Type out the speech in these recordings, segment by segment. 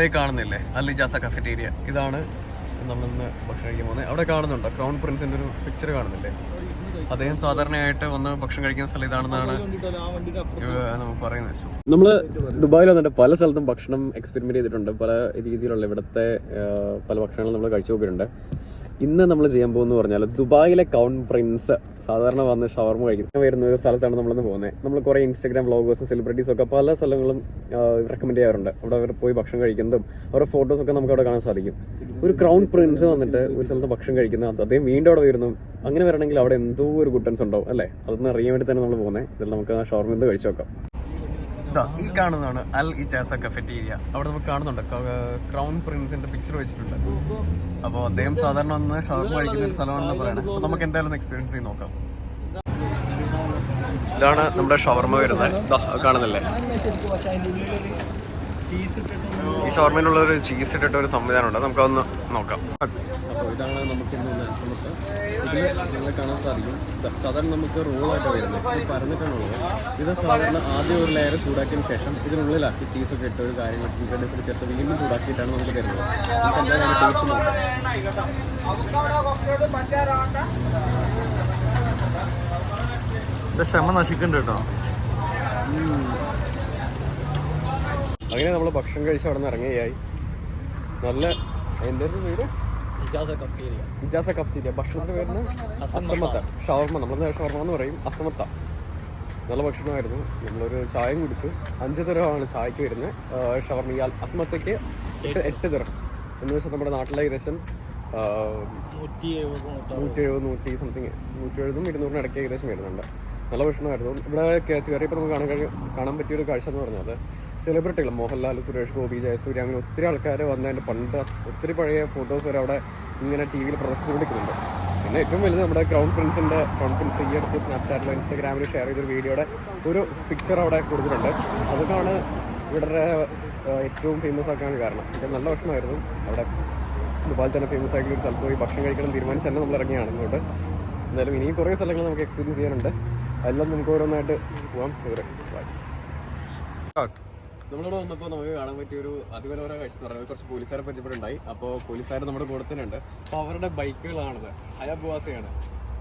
ഇതേ കാണുന്നില്ലേ? അല്ലിജാസ കഫറ്റീരിയ ഇതാണ് നമ്മളിന്ന് ഭക്ഷണം കഴിക്കാൻ പോകുന്നത്. അവിടെ കാണുന്നുണ്ടോ? ക്രൗൺ പ്രിൻസിന്റെ ഒരു പിക്ചർ കാണുന്നില്ലേ? അദ്ദേഹം സാധാരണയായിട്ട് വന്ന് ഭക്ഷണം കഴിക്കുന്ന സ്ഥലം ഇതാണെന്നാണ് നമുക്ക് പറയുന്നത്. നമ്മൾ ദുബായിൽ വന്നിട്ട് പല സ്ഥലത്തും ഭക്ഷണം എക്സ്പെരിമെന്റ് ചെയ്തിട്ടുണ്ട്. പല രീതിയിലുള്ള ഇവിടുത്തെ പല ഭക്ഷണങ്ങളും നമ്മൾ കഴിച്ചു നോക്കിയിട്ടുണ്ട് ഇന്ന് നമ്മൾ ചെയ്യാൻ പോകുന്നത് പറഞ്ഞാൽ ദുബായിലെ കൗൺ പ്രിൻസ് സാധാരണ വന്ന് ഷവർമ കഴിക്കുന്ന വരുന്ന ഒരു സ്ഥലത്താണ് നമ്മളിന്ന് പോകുന്നത്. നമ്മൾ കുറേ ഇൻസ്റ്റാഗ്രാം വ്ളോഗേഴ്സും സെലിബ്രിറ്റീസ് ഒക്കെ പല സ്ഥലങ്ങളും റെക്കമെൻഡ് ചെയ്യാറുണ്ട്. അവിടെ അവർ പോയി ഭക്ഷണം കഴിക്കുന്നതും അവരുടെ ഫോട്ടോസ് ഒക്കെ നമുക്ക് അവിടെ കാണാൻ സാധിക്കും. ഒരു ക്രൗൺ പ്രിൻസ് വന്നിട്ട് ഒരു സ്ഥലത്ത് ഭക്ഷണം കഴിക്കുന്ന അദ്ദേഹം വീണ്ടും അവിടെ വരുന്നു. അങ്ങനെ വരണമെങ്കിൽ അവിടെ എന്തോ ഒരു ഗുട്ടൻസ് ഉണ്ടാവും അല്ലേ? അതൊന്ന് അറിയാൻ വേണ്ടി തന്നെ നമ്മൾ പോകുന്നത്. ഇതിൽ നമുക്ക് ആ ഷവർമ എന്ത് കഴിച്ചു നോക്കാം. ദാ, ഈ കാണുന്നതാണ് അൽ ഇജാസ കഫറ്റീരിയ. അവിടെ നമുക്ക് കാണുന്നുണ്ട്. ക്രൗൺ പ്രിൻസിന്റെ പിക്ചർ വെച്ചിട്ടുണ്ട്. അപ്പോൾ അദ്ദേഹം സാധാരണ വന്ന് ഷവർമ കഴിക്കുന്ന ഒരു സ്ഥലമാണെന്ന് പറയണേ. അപ്പോൾ നമുക്ക് എന്തായാലും എക്സ്പീരിയൻസ് ചെയ്ത് നോക്കാം. ഇതാണ് നമ്മുടെ ഷവർമ വരുന്നത്. കാണുന്നില്ലേ? ഈ ഷവർമയിലുള്ള ഒരു ചീസ് ഇട്ടിട്ട് ഒരു സംവിധാനം ഉണ്ട് നമുക്കതൊന്ന് നോക്കാം. അപ്പോൾ ഇതാണ് നമുക്ക് കാണാൻ സാധിക്കും. സാധാരണ നമുക്ക് റോളായിട്ട് വരുന്നത്. ഈ പറഞ്ഞിട്ടുള്ളത് ഇത് സാധാരണ ആദ്യം ഒരു ലെയർ ചൂടാക്കിയതിന് ശേഷം ഇതിനുള്ളിലാക്കി ചീസൊക്കെ ഇട്ട് ഒരു കാര്യങ്ങൾ ഇൻഗ്രീഡിയൻസ് ചേർത്ത് വീണ്ടും ചൂടാക്കിയിട്ടാണ് നമുക്ക് തരുന്നത്. നമുക്ക് എന്തായാലും ടേസ്റ്റ് നോക്കാം. ശമ നശിക്കണ്ട കേട്ടോ. അങ്ങനെ നമ്മൾ ഭക്ഷണം കഴിച്ച് അവിടെ നിന്ന് ഇറങ്ങുകയായി. നല്ല എന്തായിരുന്നു പേര് ഇജാസ കഫ്തീരിയ. ഭക്ഷണത്തിന് പേരുന്ന അസമത്ത ഷവർമ. നമ്മൾ ഷവർമ എന്ന് പറയും. അസമത്ത നല്ല ഭക്ഷണമായിരുന്നു. നമ്മളൊരു ചായയും കുടിച്ചു. അഞ്ച് തരമാണ് ചായക്ക് വരുന്നത് ഷവർമ ഈ അസമത്തേക്ക് എട്ട് തരം. എന്ന് വെച്ചാൽ നമ്മുടെ നാട്ടിലെ ഏകദേശം നൂറ്റി എഴുപത് നൂറ്റി സംതിങ് നൂറ്റി എഴുപതും ഇരുന്നൂറിന് ഇടയ്ക്ക് ഏകദേശം വരുന്നുണ്ട്. നല്ല ഭക്ഷണമായിരുന്നു. ഇവിടെ കയറി നമുക്ക് കാണാൻ കഴിയും കാണാൻ പറ്റിയൊരു കാഴ്ച എന്ന് പറഞ്ഞാൽ സെലിബ്രിറ്റികൾ മോഹൻലാൽ സുരേഷ് ഗോപി ജയസൂര്യ അങ്ങനെ ഒത്തിരി ആൾക്കാർ വന്നതിന്റെ പണ്ട് ഒത്തിരി പഴയ ഫോട്ടോസ് വരെ അവിടെ ഇങ്ങനെ ടി വിയിൽ പ്രദർശിപ്പിക്കുന്നുണ്ട് പിന്നെ ഏറ്റവും വലുത് നമ്മുടെ ക്രൗൺ പ്രിൻസിന്റെ ക്രൗൺ പ്രിൻസ് ഈ അടുത്ത് സ്നാപ്ചാറ്റിലോ ഇൻസ്റ്റാഗ്രാമിൽ ഷെയർ ചെയ്തൊരു വീഡിയോയുടെ ഒരു പിക്ചർ അവിടെ കൊടുത്തിട്ടുണ്ട്. അതൊക്കെയാണ് ഇവിടെ ഏറ്റവും ഫേമസ് ആക്കാൻ കാരണം. ഇത് നല്ല ഭക്ഷണമായിരുന്നു അവിടെ ദുബായിൽ തന്നെ ഫേമസ് ആയിട്ടുള്ള ഒരു സ്ഥലത്ത് പോയി ഭക്ഷണം കഴിക്കണം തീരുമാനിച്ച് തന്നെ നമ്മൾ ഇറങ്ങിയാണ് ഇങ്ങോട്ട്. എന്തായാലും ഇനിയും കുറേ സ്ഥലങ്ങൾ നമുക്ക് എക്സ്പീരിയൻസ് ചെയ്യാനുണ്ട്. എല്ലാം നമുക്ക് ഓരോന്നായിട്ട് പോവാം. ഇവരെ നമ്മളിവിടെ വന്നപ്പോൾ നമുക്ക് കാണാൻ പറ്റിയ ഒരു അതിമനോഹര കാഴ്ച എന്ന് പറഞ്ഞാൽ കുറച്ച് പോലീസുകാരെ പരിചയപ്പെടുണ്ടായി അപ്പോൾ പോലീസുകാർ നമ്മുടെ കൂടെ തന്നെ ഉണ്ട് അപ്പോൾ അവരുടെ ബൈക്കുകളാണത്. ഹയബുവാസയാണ്.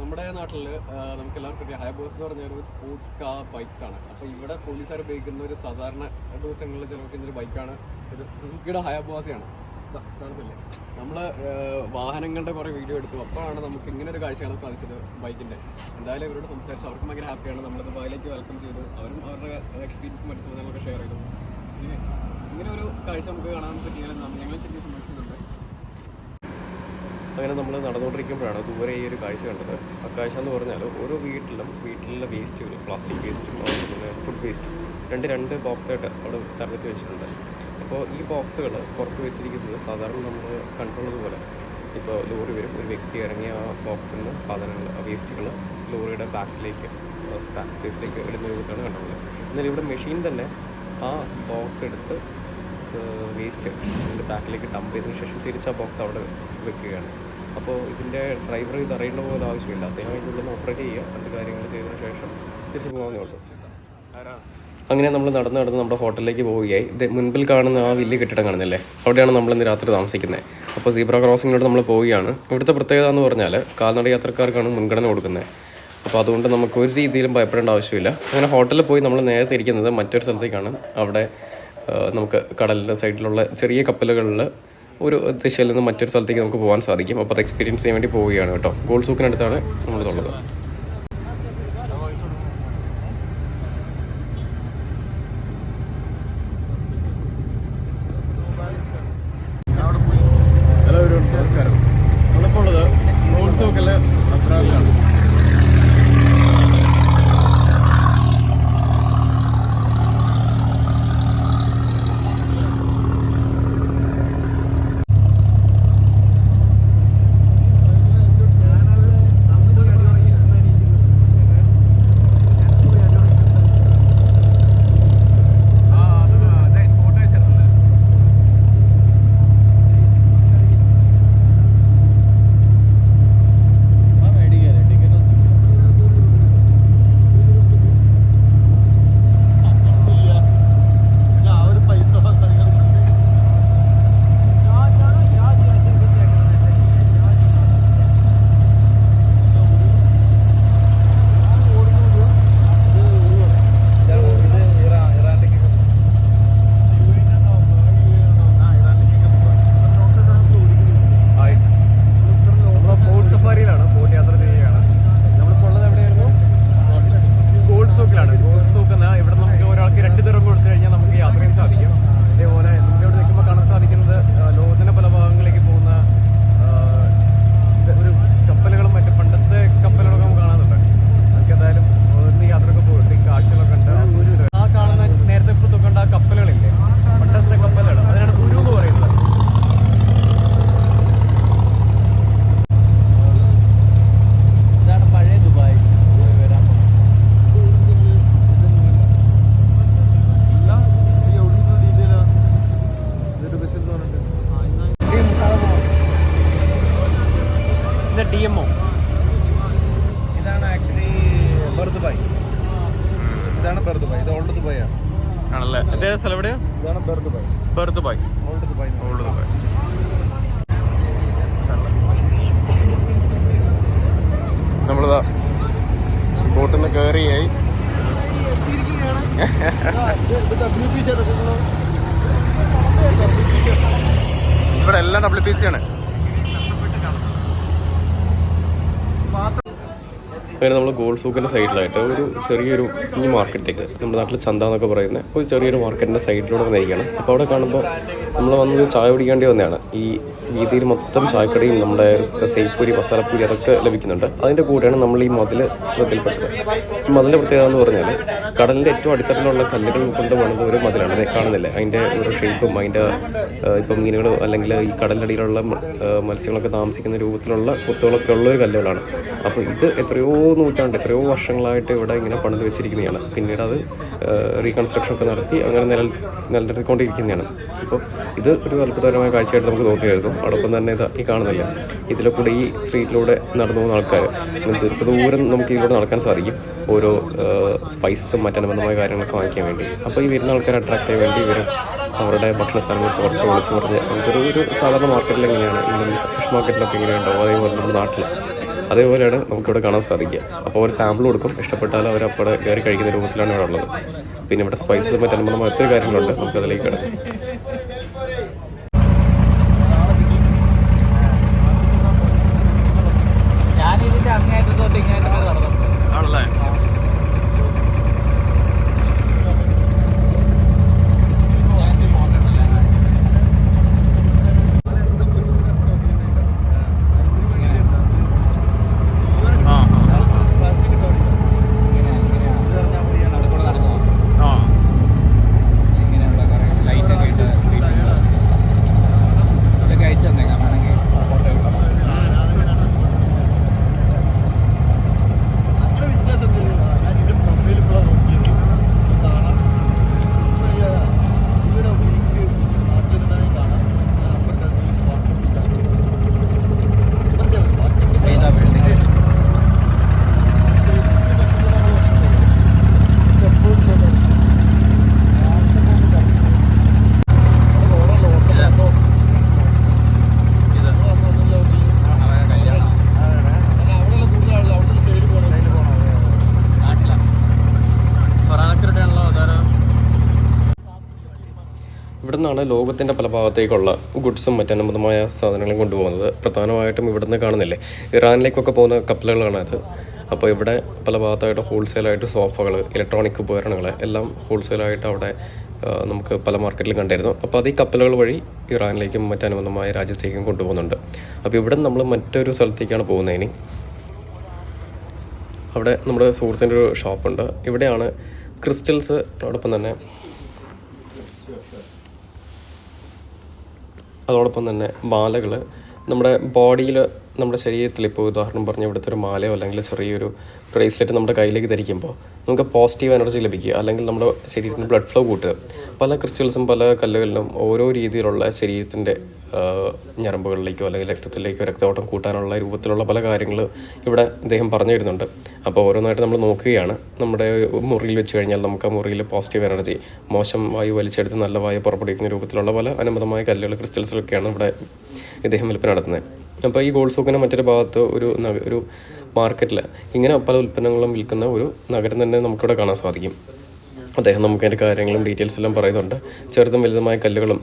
നമ്മുടെ നാട്ടിൽ നമുക്ക് എല്ലാവർക്കും അറിയാം ഹയബുവാസ എന്ന് പറഞ്ഞാൽ ഒരു സ്പോർട്സ് കാർ ബൈക്സ് ആണ്. അപ്പോൾ ഇവിടെ പോലീസുകാർ ഉപയോഗിക്കുന്ന ഒരു സാധാരണ ദിവസങ്ങളിൽ ചിലവഴിക്കുന്ന ഒരു ബൈക്കാണ് ഒരു സുസുക്കിയുടെ ഹയബുവാസയാണ്. കാണുന്നില്ലേ നമ്മൾ വാഹനങ്ങളുടെ കുറേ വീഡിയോ എടുത്തു. അപ്പോഴാണ് നമുക്ക് ഇങ്ങനെ ഒരു കാഴ്ച കാണാൻ സാധിച്ചത് ബൈക്കിന്റെ എന്തായാലും ഇവരോട് സംസാരിച്ചു അവർക്കും ഭയങ്കര ഹാപ്പിയാണ് നമ്മളിത് ബൈലേക്ക് വെൽക്കം ചെയ്തു. അവരും അവരുടെ എക്സ്പീരിയൻസ് മനസ്സിലാക്കി ഷെയർ ചെയ്തു. കാഴ്ച നമുക്ക് കാണാൻ ചെറിയ അങ്ങനെ നമ്മൾ നടന്നുകൊണ്ടിരിക്കുമ്പോഴാണ് ദൂരെ ഈ ഒരു കാഴ്ച കണ്ടത്. ആ കാഴ്ച എന്ന് പറഞ്ഞാൽ ഓരോ വീട്ടിലും വീട്ടിലുള്ള വേസ്റ്റുകൾ പ്ലാസ്റ്റിക് വേസ്റ്റും അതുപോലെ ഫുഡ് വേസ്റ്റും രണ്ട് രണ്ട് ബോക്സായിട്ട് അവിടെ തരത്തി വെച്ചിട്ടുണ്ട്. അപ്പോൾ ഈ ബോക്സുകൾ പുറത്ത് വെച്ചിരിക്കുന്നത് സാധാരണ നമ്മൾ കണ്ടുള്ളത് പോലെ ഇപ്പോൾ ലോറി വരും. ഒരു വ്യക്തി ഇറങ്ങിയ ആ ബോക്സിൽ നിന്ന് സാധനങ്ങൾ വേസ്റ്റുകൾ ലോറിയുടെ ബാക്കിലേക്ക് സ്പേസിലേക്ക് ഇടുന്ന രൂപത്തിലാണ് കണ്ടുള്ളത്. എന്നാൽ ഇവിടെ മെഷീൻ തന്നെ ആ ബോക്സ് എടുത്ത് വേസ്റ്റ് അതിന്റെ ബാക്കിലേക്ക് ഡംപ് ചെയ്തതിന് ശേഷം തിരിച്ച് ആ ബോക്സ് അവിടെ വെക്കുകയാണ്. അപ്പോൾ ഇതിന്റെ ഡ്രൈവർ ഇത് അറിയേണ്ട പോലെ ആവശ്യമില്ല. അദ്ദേഹം ഇതിനുള്ളിൽ നിന്ന് ഓപ്പറേറ്റ് ചെയ്യുക. മറ്റു കാര്യങ്ങൾ ചെയ്തതിന് ശേഷം തിരിച്ച് പോകാവുന്നേ ഉള്ളൂ. അങ്ങനെ നമ്മൾ നടന്ന് നടന്ന് നമ്മുടെ ഹോട്ടലിലേക്ക് പോവുകയായി. ഇത് മുൻപിൽ കാണുന്ന ആ വലിയ കെട്ടിടം കാണുന്നില്ലേ? അവിടെയാണ് നമ്മൾ ഇന്ന് രാത്രി താമസിക്കുന്നത്. അപ്പോൾ സീബ്ര ക്രോസിങ്ങിലോട്ട് നമ്മൾ പോവുകയാണ്. ഇവിടുത്തെ പ്രത്യേകത എന്ന് പറഞ്ഞാൽ കാൽനട യാത്രക്കാർക്കാണ് മുൻഗണന കൊടുക്കുന്നത്. അപ്പോൾ അതുകൊണ്ട് നമുക്ക് ഒരു രീതിയിലും ഭയപ്പെടേണ്ട ആവശ്യമില്ല. അങ്ങനെ ഹോട്ടലിൽ പോയി നമ്മൾ നേരത്തെ ഇരിക്കുന്നത് മറ്റൊരു സ്ഥലത്തേക്കാണ്. അവിടെ നമുക്ക് കടലിന്റെ സൈഡിലുള്ള ചെറിയ കപ്പലുകളിൽ ഒരു ദിശയിൽ നിന്ന് മറ്റൊരു സ്ഥലത്തേക്ക് നമുക്ക് പോകാൻ സാധിക്കും. അപ്പോൾ അത് എക്സ്പീരിയൻസ് ചെയ്യാൻ വേണ്ടി പോവുകയാണ് കേട്ടോ. ഗോൾഡ് സൂക്കിനടുത്താണ് നമ്മളിതുള്ളത്. ഇതാണ് ദുബായ് ഓൾഡ് ദുബായ് നമ്മളിതാ ബോട്ടിൽ നിന്ന് കയറിയായി ഇവിടെ എല്ലാം ഡബ്ല്യു പി സി ആണ്. അങ്ങനെ നമ്മൾ ഗോൾഡ് സൂക്കിന്റെ സൈഡിലായിട്ട് ഒരു ചെറിയൊരു കുഞ്ഞു മാർക്കറ്റിലേക്ക് നമ്മുടെ നാട്ടിൽ ചന്ത എന്നൊക്കെ പറയുന്നത് ഒരു ചെറിയൊരു മാർക്കറ്റിന്റെ സൈഡിലൂടെ വന്നിരിക്കുകയാണ്. അപ്പോൾ അവിടെ കാണുമ്പോൾ നമ്മൾ വന്നത് ചായ പിടിക്കേണ്ടി വന്നതാണ്. ഈ വീതിയിൽ മൊത്തം ചായക്കടയും നമ്മുടെ സേപ്പൂരി മസാലപ്പൂരി അതൊക്കെ ലഭിക്കുന്നുണ്ട്. അതിന്റെ കൂടെയാണ് നമ്മൾ ഈ മതിൽ ശ്രദ്ധയിൽപ്പെട്ടത്. ഈ മതിലിന്റെ പ്രത്യേകത എന്ന് പറഞ്ഞാൽ കടലിന്റെ ഏറ്റവും അടിത്തട്ടിലുള്ള കല്ലുകൾ കൊണ്ട് പണിത ഒരു മതിലാണ്. അതേ കാണുന്നില്ലേ? അതിന്റെ ഒരു ഷേപ്പും അതിന്റെ ഇപ്പം മീനുകൾ അല്ലെങ്കിൽ ഈ കടലിനടിയിലുള്ള മത്സ്യങ്ങളൊക്കെ താമസിക്കുന്ന രൂപത്തിലുള്ള കൊത്തുകളൊക്കെ ഉള്ള ഒരു കല്ലുകളാണ്. അപ്പോൾ ഇത് എത്രയോ നൂറ്റാണ്ട് എത്രയോ വർഷങ്ങളായിട്ട് ഇവിടെ ഇങ്ങനെ പണിത് വെച്ചിരിക്കുന്നതാണ്. പിന്നീട് അത് റീകൺസ്ട്രക്ഷൻ ഒക്കെ നടത്തി അങ്ങനെ നില നിലനിർത്തിക്കൊണ്ടിരിക്കുന്നതാണ്. ഇപ്പോൾ ഇത് ഒരു അത്ഭുതകരമായ കാഴ്ചയായിട്ട് നമുക്ക് തോന്നിയായിരുന്നു. അതോടൊപ്പം തന്നെ ഇത് ഈ കാണുന്നില്ല. ഇതിലെ കൂടെ ഈ സ്ട്രീറ്റിലൂടെ നടന്നു പോകുന്ന ആൾക്കാർ ദൂരം നമുക്ക് ഇതിലൂടെ നടക്കാൻ സാധിക്കും. ഓരോ സ്പൈസസും മറ്റനുബന്ധമായ കാര്യങ്ങളൊക്കെ വാങ്ങിക്കാൻ വേണ്ടി. അപ്പോൾ ഈ വരുന്ന ആൾക്കാരെ അട്രാക്ട് ചെയ്യാൻ വേണ്ടി ഇവർ അവരുടെ ഭക്ഷണ സാധനങ്ങൾ പുറത്ത് വിളിച്ച് പറഞ്ഞ് നമുക്കൊരു ഒരു സാധാരണ മാർക്കറ്റിൽ എങ്ങനെയാണ്? ഫിഷ് മാർക്കറ്റിലൊക്കെ എങ്ങനെയുണ്ടാവും അതേപോലെ നമ്മുടെ നാട്ടിൽ അതേപോലെയാണ് നമുക്കിവിടെ കാണാൻ സാധിക്കുക. അപ്പോൾ ഒരു സാമ്പിൾ കൊടുക്കും. ഇഷ്ടപ്പെട്ടാൽ അവർ അപ്പോൾ കയറി കഴിക്കുന്ന രൂപത്തിലാണ് ഇവിടെ ഉള്ളത്. പിന്നെ ഇവിടെ സ്പൈസസ് മറ്റനുബന്ധമായ ഒത്തിരി കാര്യങ്ങളുണ്ട്. നമുക്കതിലേക്ക് കിടക്കും. ഇവിടെ നിന്നാണ് ലോകത്തിന്റെ പല ഭാഗത്തേക്കുള്ള ഗുഡ്സും മറ്റനുബന്ധമായ സാധനങ്ങളും കൊണ്ടുപോകുന്നത്. പ്രധാനമായിട്ടും ഇവിടെ നിന്ന് കാണുന്നില്ലേ? ഇറാനിലേക്കൊക്കെ പോകുന്ന കപ്പലുകളാണ് അത്. അപ്പോൾ ഇവിടെ പല ഭാഗത്തായിട്ട് ഹോൾസെയിലായിട്ട് സോഫകൾ ഇലക്ട്രോണിക് ഉപകരണങ്ങൾ എല്ലാം ഹോൾസെയിലായിട്ട് അവിടെ നമുക്ക് പല മാർക്കറ്റിലും കണ്ടായിരുന്നു അപ്പോൾ അത് ഈ കപ്പലുകൾ വഴി ഇറാനിലേക്കും മറ്റനുബന്ധമായ രാജ്യത്തേക്കും കൊണ്ടുപോകുന്നുണ്ട്. അപ്പോൾ ഇവിടെ നമ്മൾ മറ്റൊരു സ്ഥലത്തേക്കാണ് പോകുന്നതിന് അവിടെ നമ്മുടെ സുഹൃത്തിന്റെ ഒരു ഷോപ്പുണ്ട്. ഇവിടെയാണ് ക്രിസ്റ്റൽസ് അതോടൊപ്പം തന്നെ അതോടൊപ്പം തന്നെ മാലകൾ നമ്മുടെ ബോഡിയിൽ നമ്മുടെ ശരീരത്തിൽ ഇപ്പോൾ ഉദാഹരണം പറഞ്ഞ ഇവിടുത്തെ ഒരു മാലയോ അല്ലെങ്കിൽ ചെറിയൊരു ബ്രേസ്ലെറ്റ് നമ്മുടെ കയ്യിലേക്ക് ധരിക്കുമ്പോൾ നമുക്ക് പോസിറ്റീവ് എനർജി ലഭിക്കുക. അല്ലെങ്കിൽ നമ്മുടെ ശരീരത്തിന് ബ്ലഡ് ഫ്ലോ കൂട്ടുക. പല ക്രിസ്റ്റൽസും പല കല്ലുകളിലും ഓരോ രീതിയിലുള്ള ശരീരത്തിന്റെ ഞരമ്പുകളിലേക്കോ അല്ലെങ്കിൽ രക്തത്തിലേക്കോ രക്തയോട്ടം കൂട്ടാനുള്ള രൂപത്തിലുള്ള പല കാര്യങ്ങൾ ഇവിടെ ഇദ്ദേഹം പറഞ്ഞു തരുന്നുണ്ട് അപ്പോൾ ഓരോന്നായിട്ട് നമ്മൾ നോക്കുകയാണ്. നമ്മുടെ മുറിയിൽ വെച്ച് കഴിഞ്ഞാൽ നമുക്ക് ആ മുറിയിൽ പോസിറ്റീവ് എനർജി മോശം വായു വലിച്ചെടുത്ത് നല്ല വായു പുറപ്പെടുവിക്കുന്ന രൂപത്തിലുള്ള പല അനുബന്ധമായ കല്ലുകൾ ക്രിസ്റ്റൽസിലൊക്കെയാണ് ഇവിടെ ഇദ്ദേഹം വിൽപ്പന നടത്തുന്നത്. അപ്പോൾ ഈ ഗോൾഡ് സൂക്കിന്റെ മറ്റൊരു ഭാഗത്ത് ഒരു ഒരു മാർക്കറ്റിൽ ഇങ്ങനെ പല ഉൽപ്പന്നങ്ങളും വിൽക്കുന്ന ഒരു നഗരം തന്നെ നമുക്കിവിടെ കാണാൻ സാധിക്കും. അദ്ദേഹം നമുക്ക് അതിന്റെ കാര്യങ്ങളും ഡീറ്റെയിൽസ് എല്ലാം പറയുന്നുണ്ട്. ചെറുതും വലുതുമായ കല്ലുകളും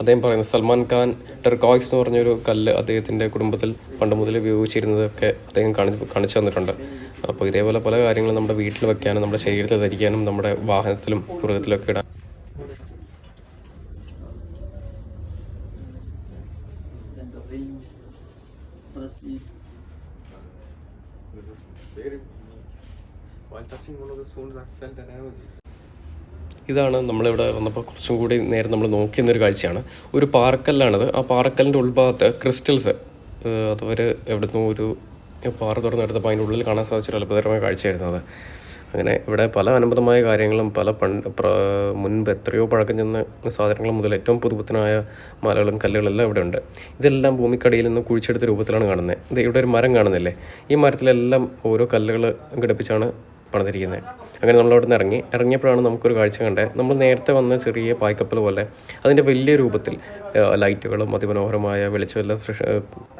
അദ്ദേഹം പറയുന്നത് സൽമാൻ ഖാൻ ടെർക്കോയ്സ് എന്ന് പറഞ്ഞൊരു കല്ല് അദ്ദേഹത്തിന്റെ കുടുംബത്തിൽ പണ്ട് മുതൽ ഉപയോഗിച്ചിരുന്നതൊക്കെ അദ്ദേഹം കാണിച്ച് കാണിച്ചു തന്നിട്ടുണ്ട് അപ്പോൾ ഇതേപോലെ പല കാര്യങ്ങളും നമ്മുടെ വീട്ടിൽ വെക്കാനും നമ്മുടെ ശരീരത്തിൽ ധരിക്കാനും നമ്മുടെ വാഹനത്തിലും മൃഗത്തിലൊക്കെ ഇടാൻ ഇതാണ് നമ്മളിവിടെ വന്നപ്പോൾ കുറച്ചും കൂടി നേരം നമ്മൾ നോക്കിയെന്നൊരു കാഴ്ചയാണ്. ഒരു പാറക്കല്ലാണത്. ആ പാറക്കല്ലിന്റെ ഉൾഭാഗത്ത് ക്രിസ്റ്റൽസ് അതവർ എവിടുന്നോ ഒരു പാറ തുറന്നെടുത്തപ്പോൾ അതിന്റെ ഉള്ളിൽ കാണാൻ സാധിച്ചൊരു അത്ഭുതകരമായ കാഴ്ചയായിരുന്നു അത്. അങ്ങനെ ഇവിടെ പല അനുബന്ധമായ കാര്യങ്ങളും പല പണ്ട് മുൻപ് എത്രയോ പഴക്കം ചെന്ന സാധനങ്ങൾ മുതൽ ഏറ്റവും പുതുപുത്തനായ മലകളും കല്ലുകളെല്ലാം ഇവിടെ ഉണ്ട്. ഇതെല്ലാം ഭൂമിക്കടിയിൽ നിന്ന് കുഴിച്ചെടുത്ത രൂപത്തിലാണ് കാണുന്നത്. ഇത് ഇവിടെ ഒരു മരം കാണുന്നില്ലേ? ഈ മരത്തിലെല്ലാം ഓരോ കല്ലുകൾ ഘടിപ്പിച്ചാണ് പണിതിരിക്കുന്നത്. അങ്ങനെ നമ്മൾ അവിടെ നിന്ന് ഇറങ്ങി. ഇറങ്ങിയപ്പോഴാണ് നമുക്കൊരു കാഴ്ച കണ്ടത്. നമ്മൾ നേരത്തെ വന്ന ചെറിയ പായ്ക്കപ്പൽ പോലെ അതിന്റെ വലിയ രൂപത്തിൽ ലൈറ്റുകളും അതിമനോഹരമായ വെളിച്ചമെല്ലാം സൃഷ്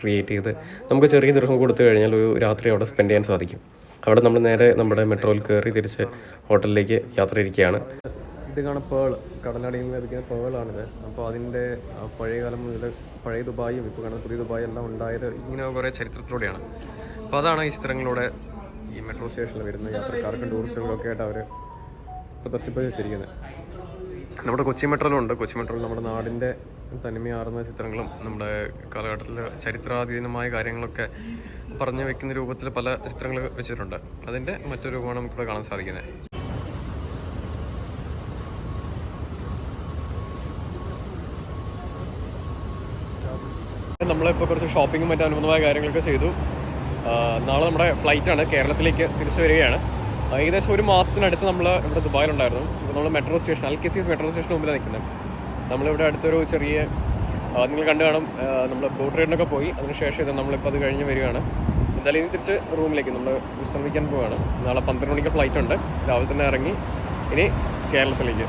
ക്രിയേറ്റ് ചെയ്ത് നമുക്ക് ചെറിയ ദൃഹം കൊടുത്തു കഴിഞ്ഞാൽ ഒരു രാത്രി അവിടെ സ്പെൻഡ് ചെയ്യാൻ സാധിക്കും. അവിടെ നമ്മൾ നേരെ നമ്മുടെ മെട്രോയിൽ കയറി തിരിച്ച് ഹോട്ടലിലേക്ക് യാത്ര ഇരിക്കുകയാണ്. ഇത് കാണാൻ പേൾ കടലടിയിൽ നിന്ന് ലഭിക്കുന്ന പേളാണിത്. അപ്പോൾ അതിന്റെ പഴയകാലം പഴയ കാലം മുതൽ പഴയ ദുബായും ഇപ്പോൾ കാണുന്ന പുതിയ ദുബായും എല്ലാം ഉണ്ടായത് ഇങ്ങനെ കുറേ ചരിത്രത്തിലൂടെയാണ്. അപ്പോൾ അതാണ് ഈ ചിത്രങ്ങളിലൂടെ ഈ മെട്രോ സ്റ്റേഷനിൽ വരുന്ന യാത്രക്കാർക്കും ടൂറിസ്റ്റുകളൊക്കെ ആയിട്ട് അവർ പ്രദർശിപ്പിച്ച് വെച്ചിരിക്കുന്നത് നമ്മുടെ കൊച്ചി മെട്രോയിലുണ്ട് കൊച്ചി മെട്രോയിൽ നമ്മുടെ നാടിന്റെ തനിമയാർന്ന ചിത്രങ്ങളും നമ്മുടെ കാലഘട്ടത്തിൽ ചരിത്രാധീനമായ കാര്യങ്ങളൊക്കെ പറഞ്ഞു വെക്കുന്ന രൂപത്തിൽ പല ചിത്രങ്ങൾ വെച്ചിട്ടുണ്ട്. അതിന്റെ മറ്റൊരു രൂപമാണ് നമുക്കിവിടെ കാണാൻ സാധിക്കുന്നത്. നമ്മളിപ്പോൾ കുറച്ച് ഷോപ്പിങ്ങും മറ്റു അനുബന്ധമായ കാര്യങ്ങളൊക്കെ ചെയ്തു. നാളെ നമ്മുടെ ഫ്ലൈറ്റാണ് കേരളത്തിലേക്ക് തിരിച്ചു വരികയാണ്. ഏകദേശം ഒരു മാസത്തിനടുത്ത് നമ്മൾ ഇവിടെ ദുബായിലുണ്ടായിരുന്നു. ഇപ്പോൾ നമ്മൾ metro station Al K C S metro സ്റ്റേഷന് മുമ്പിലാണ് നിൽക്കുന്നത് നമ്മളിവിടെ അടുത്തൊരു ചെറിയ നിങ്ങൾ കണ്ടു കാണും. നമ്മൾ ബോട്ട് റൈഡിനൊക്കെ പോയി. അതിനുശേഷം ഇത് നമ്മളിപ്പോൾ അത് കഴിഞ്ഞ് വരികയാണ്. എന്തായാലും ഇനി തിരിച്ച് റൂമിലേക്ക് നമ്മൾ വിശ്രമിക്കാൻ പോവുകയാണ് നാളെ പന്ത്രണ്ട് മണിക്ക് ഫ്ലൈറ്റ് ഉണ്ട്. രാവിലെ തന്നെ ഇറങ്ങി ഇനി കേരളത്തിലേക്ക്.